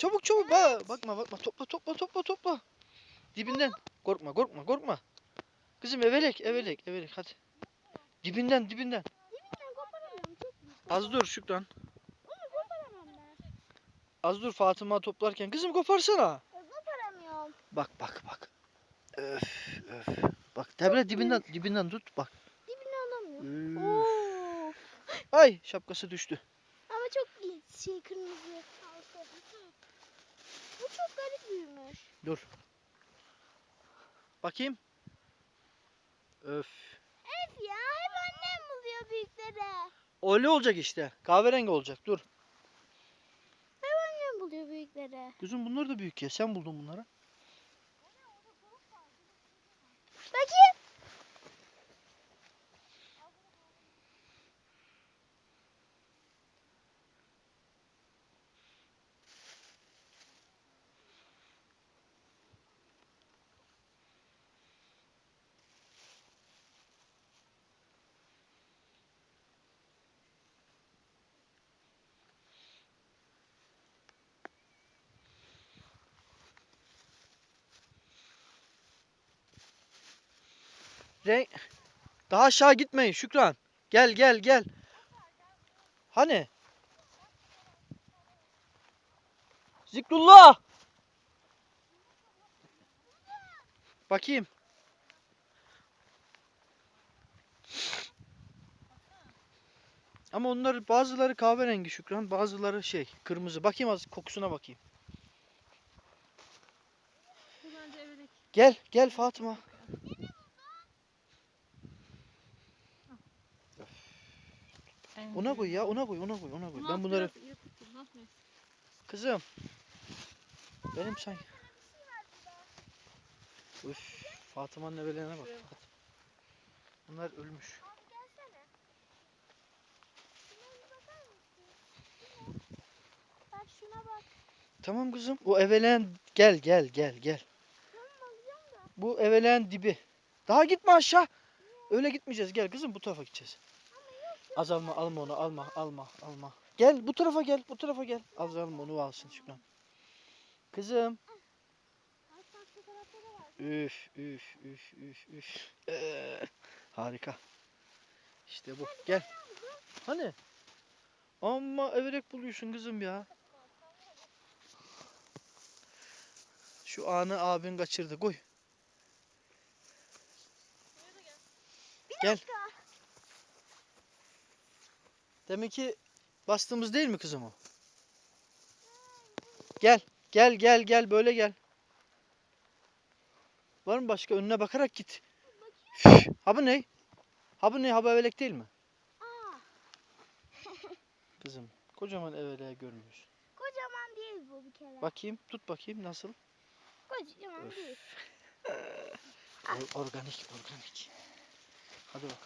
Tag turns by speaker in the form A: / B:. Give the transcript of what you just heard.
A: Çabuk çabuk. Ba bakma bakma. Topla topla topla topla. Dibinden. Korkma korkma korkma. Kızım evelek evelek evelek hadi. Dibinden dibinden.
B: Dibinden koparamıyorum. Çok büyük.
A: Az dur Şükran.
B: Onu koparamam ben.
A: Az dur Fatıma toplarken. Kızım koparsana.
B: Ya Koparamıyorum.
A: Bak bak bak. Öf öf. Bak Debre dibinden dibinden tut bak.
B: Dibine alamıyorum.
A: Ay şapkası düştü.
B: Ama çok şey kırmızı. Bu çok
A: Dur. Bakayım. Öf.
B: Hep ya hep annem buluyor büyükleri.
A: Öyle olacak işte. Kahverengi olacak. Dur.
B: Hep annem buluyor büyükleri.
A: Kızım bunlar da büyük ya. Sen buldun bunları.
B: Bakayım.
A: Renk. Daha aşağı gitmeyin Şükran. Gel gel gel. Hani? Zikrullah. Bakayım. Ama onlar bazıları kahverengi Şükran, bazıları şey kırmızı. Bakayım az kokusuna bakayım. Gel gel Fatıma. Ona koy ya, ona koy, ona koy, ona koy. Ben bunları Kızım. Benim sen. Üf, Fatıma'nın ebelerine bak. Bunlar ölmüş.
B: Bak şuna bak.
A: Tamam kızım. O evelen gel gel gel gel. Bu evelen dibi. Daha gitme aşağı. Öyle gitmeyeceğiz. Gel kızım bu tarafa gideceğiz. Az alma alma onu alma alma alma. Gel bu tarafa gel bu tarafa gel. Az alma onu alsın Şükran. Kızım. Üf üf üf üf üf. Ee, harika. İşte bu. Gel. Hani? Ama everek buluyorsun kızım ya. Şu anı abin kaçırdı. Koy. Gel. Demek ki bastığımız değil mi kızım o? Gel. Gel gel gel böyle gel. Var mı başka? Önüne bakarak git. Ha bu ne? Ha bu ne? Ha bu evelek değil mi?
B: Aa,
A: Kızım kocaman eveleği görmüyorsun.
B: kocaman değil bu bir kere.
A: Bakayım tut bakayım nasıl?
B: Kocaman değil.
A: Or- organik organik. Hadi bakalım.